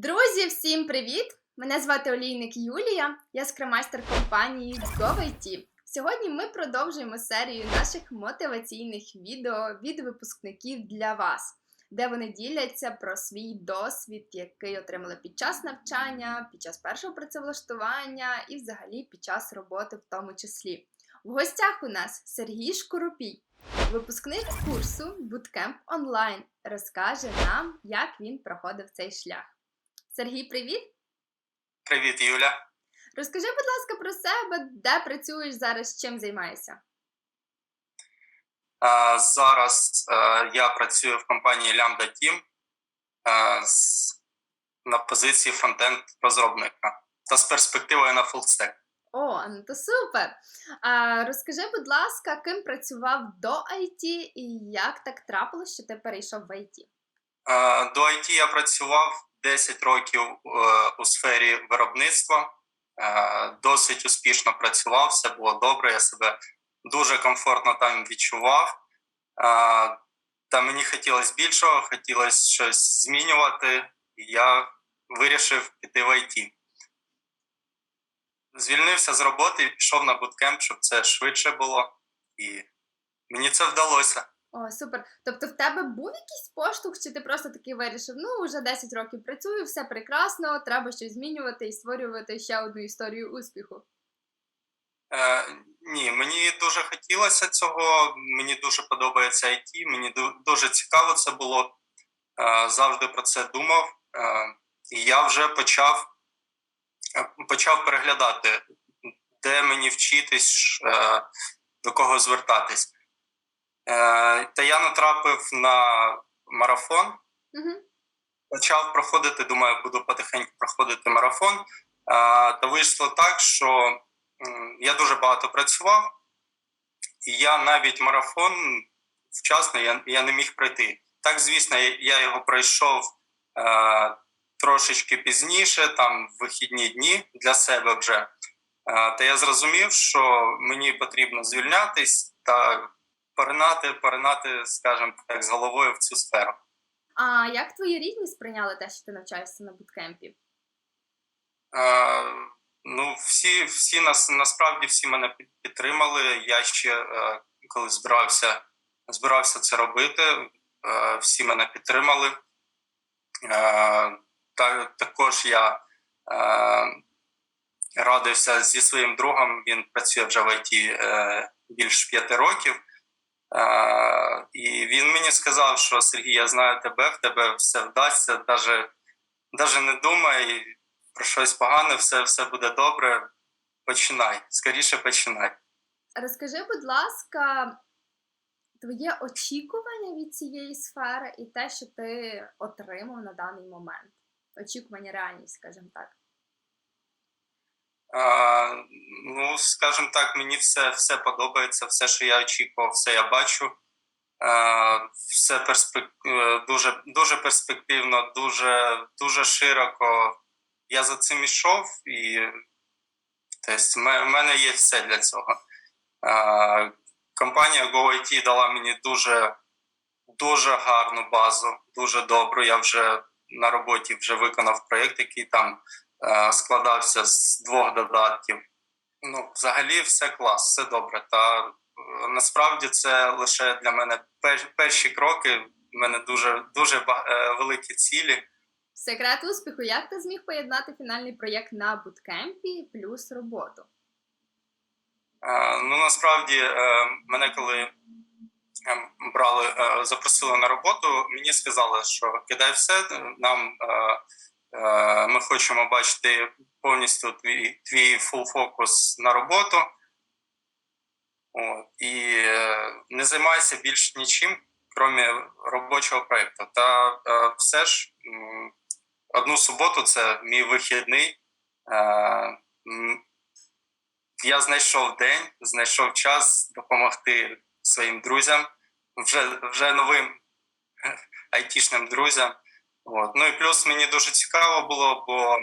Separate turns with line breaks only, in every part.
Друзі, всім привіт! Мене звати Олійник Юлія, я скромайстер компанії GoIT. Сьогодні ми продовжуємо серію наших мотиваційних відео від випускників для вас, де вони діляться про свій досвід, який отримали під час навчання, під час першого працевлаштування і взагалі під час роботи в тому числі. В гостях у нас Сергій Шкоропій, випускник курсу Bootcamp онлайн, розкаже нам, як він проходив цей шлях. Сергій, привіт!
Привіт, Юля.
Розкажи, будь ласка, про себе, де працюєш зараз, чим займаєшся?
Е, Зараз е, я працюю в компанії Lambda Team е, з- на позиції фронтенд розробника та з перспективою на фулстек.
О, ну то супер! А, розкажи, будь ласка, ким працював до IT і як так трапилось, що ти перейшов в IT?
Е, До IT я працював 10 років е, у сфері виробництва. Е, Досить успішно працював, все було добре. Я себе дуже комфортно там відчував. Е, Та мені хотілося більшого, хотілося щось змінювати. і Я вирішив піти в IT. Звільнився з роботи пішов на буткемп, щоб це швидше було. І мені це вдалося.
О, супер. Тобто в тебе був якийсь поштовх, чи ти просто такий вирішив, ну, вже 10 років працюю, все прекрасно, треба щось змінювати і створювати ще одну історію успіху.
Е, ні, мені дуже хотілося цього. Мені дуже подобається IT, мені дуже цікаво це було. Е, завжди про це думав. Е, і я вже почав, е, почав переглядати, де мені вчитись, е, до кого звертатись. Е, та я натрапив на марафон
Угу.
почав проходити, думаю, буду потихеньку проходити марафон. Е, Та вийшло так, що я дуже багато працював, і я навіть марафон вчасно я, я не міг пройти. Так, звісно, я, я його пройшов е, трошечки пізніше, там в вихідні дні для себе вже. Е, та я зрозумів, що мені потрібно звільнятись та поринати, поринати, скажімо так, з головою в цю сферу.
А як твої рідні сприйняли те, що ти навчаєшся на буткемпі?
Е, ну, всі, всі нас насправді всі мене підтримали. Я ще е, коли збирався, збирався це робити, е, всі мене підтримали. Е, та, також я е, радився зі своїм другом. Він працює вже в ІТ е, більш п'яти років. Е, і він мені сказав, що Сергій, я знаю тебе, в тебе все вдасться, навіть, навіть не думай про щось погане, все, все буде добре. Починай, скоріше починай.
Розкажи, будь ласка, твоє очікування від цієї сфери і те, що ти отримав на даний момент. Очікування, реальність, скажімо так.
Е, ну, скажімо так, мені все, все подобається, все, що я очікував, все я бачу. Е, все перспек... е, дуже, дуже перспективно, дуже, дуже широко. Я за цим ішов, і тобто, в мене є все для цього. Е, компанія GoIT дала мені дуже, дуже гарну базу, дуже добру. Я вже на роботі вже виконав проєкт, який там складався з двох додатків. Ну, взагалі, все клас, все добре. Та е, насправді це лише для мене перші кроки. У мене дуже дуже е, великі цілі.
Секрет успіху, як ти зміг поєднати фінальний проєкт на буткемпі плюс роботу?
Е, Ну насправді е, мене коли е, брали, е, запросили на роботу, мені сказали, що кидай все, нам е, е, ми хочемо бачити повністю твій, фул фокус на роботу. От, і е, не займайся більш нічим, крім робочого проєкту. Та е, все ж одну суботу це мій вихідний. Е, я знайшов день, знайшов час допомогти своїм друзям, вже, вже новим айтішним друзям. От. Ну і плюс мені дуже цікаво було, бо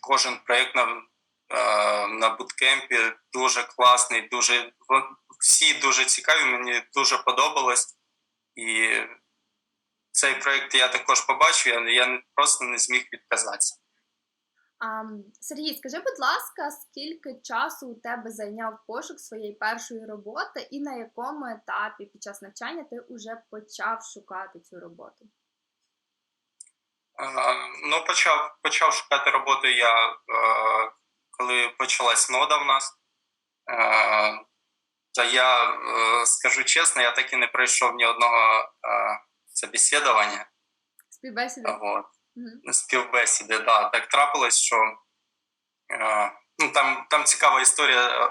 кожен проєкт на, е, на буткемпі дуже класний, дуже, всі дуже цікаві, мені дуже подобалось. І цей проєкт я також побачив, я, я просто не зміг відказатися.
А, Сергій, скажи, будь ласка, скільки часу у тебе зайняв пошук своєї першої роботи, і на якому етапі під час навчання ти вже почав шукати цю роботу?
Е, Ну, почав, почав шукати роботу я, е, коли почалась мода в нас. Е, Та я скажу чесно, я так і не пройшов ні одного собеседування.
Співбесіди?
Вот.
Мгм.
співбесіди. Да, так трапилось, що ну, там, там цікава історія.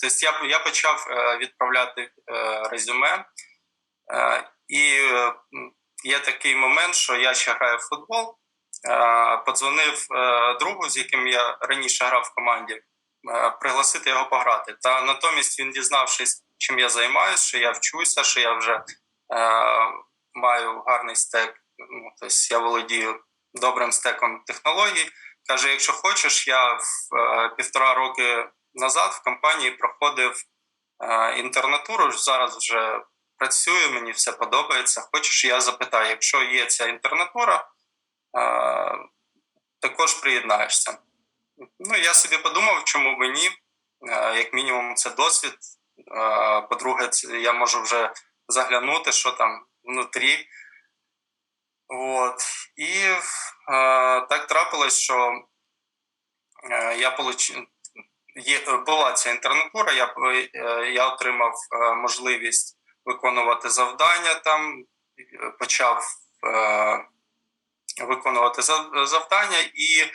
Тобто я, я почав відправляти резюме, і є такий момент, що я ще граю в футбол. Е, подзвонив е, другу, з яким я раніше грав в команді, е, пригласити його пограти. Та натомість він, дізнавшись, чим я займаюся, що я вчуся, що я вже маю гарний стек, ну, тобто я володію добрим стеком технологій. Каже: якщо хочеш, я в півтора роки назад в компанії проходив інтернатуру. Зараз вже працюю, мені все подобається. Хочеш, я запитаю, якщо є ця інтернатура, е, також приєднаєшся. Ну, я собі подумав, чому б ні. Е, як мінімум, це досвід. Е, по-друге, я можу вже заглянути, що там внутрі. От. І е, так трапилось, що я получ... є, була ця інтернатура, я, я отримав можливість виконувати завдання там, почав е, виконувати зав- завдання, і е,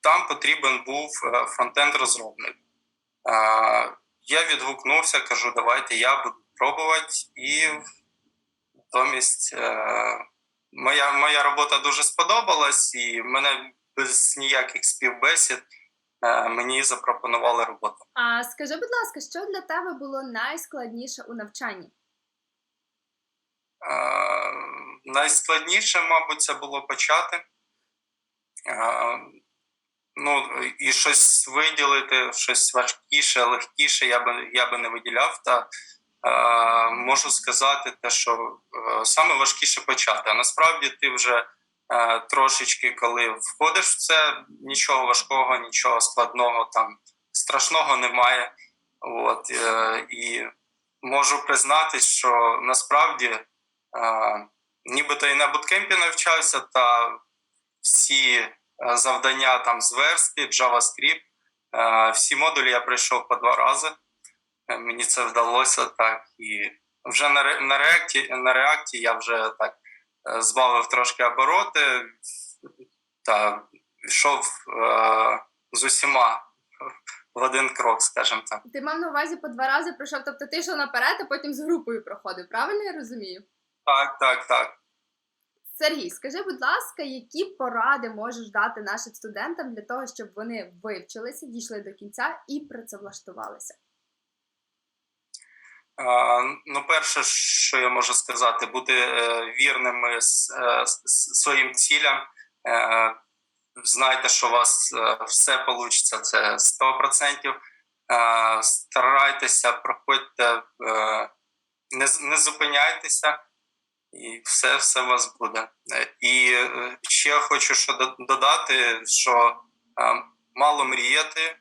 там потрібен був е, фронтенд-розробник. Е, я відгукнувся, кажу, давайте я буду пробувати. І Натомість е, моя, моя робота дуже сподобалась, і мене без ніяких співбесід мені запропонували роботу.
А скажи, будь ласка, що для тебе було найскладніше у навчанні?
Е, найскладніше, мабуть, це було почати. Е, ну, і щось виділити, щось важкіше, легкіше я би, я би не виділяв. Та е, можу сказати, те, що е, саме важкіше почати. А насправді ти вже е, трошечки, коли входиш в це, нічого важкого, нічого складного, там страшного немає. От, е, і можу признатись, що насправді е, нібито і на буткемпі навчався, та всі е, завдання там з верстки, JavaScript, е, всі модулі я пройшов по два рази. Е, Мені це вдалося так. І вже на, реакті, на реакті я вже так е, збавив трошки обороти та йшов е, з усіма в один крок, скажімо так.
Ти мав на увазі по два рази пройшов, тобто ти йшов наперед, а потім з групою проходив, правильно я розумію?
Так, так, так.
Сергій, скажи, будь ласка, які поради можеш дати нашим студентам для того, щоб вони вивчилися, дійшли до кінця і працевлаштувалися?
Е, Ну, перше, що я можу сказати, бути е, вірними е, с- своїм цілям. Е, Знайте, що у вас е, все вийде, це 100%. Е, Старайтеся, проходьте, е, не, зупиняйтеся, і все, все у вас буде. Е, І е, ще хочу що додати, що е, мало мріяти, е,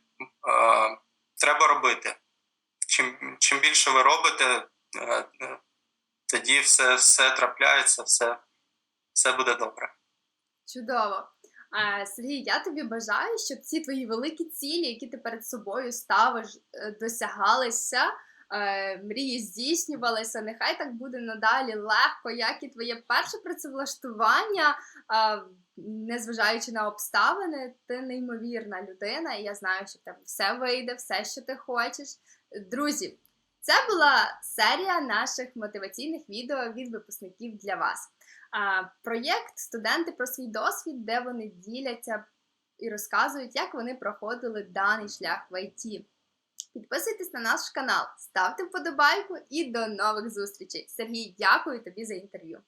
треба робити чим, чим більше ви робите, е, е, тоді все, все трапляється, все, все буде добре.
Чудово. Сергій, я тобі бажаю, щоб ці твої великі цілі, які ти перед собою ставиш, е, досягалися, мрії здійснювалися. Нехай так буде надалі легко, як і твоє перше працевлаштування, незважаючи на обставини, ти неймовірна людина, і я знаю, що в тебе все вийде, все, що ти хочеш. Друзі, це була серія наших мотиваційних відео від випускників для вас. Проєкт Студенти про свій досвід, де вони діляться і розказують, як вони проходили даний шлях в ІТ. Підписуйтесь на наш канал, ставте вподобайку і до нових зустрічей. Сергій, дякую тобі за інтерв'ю.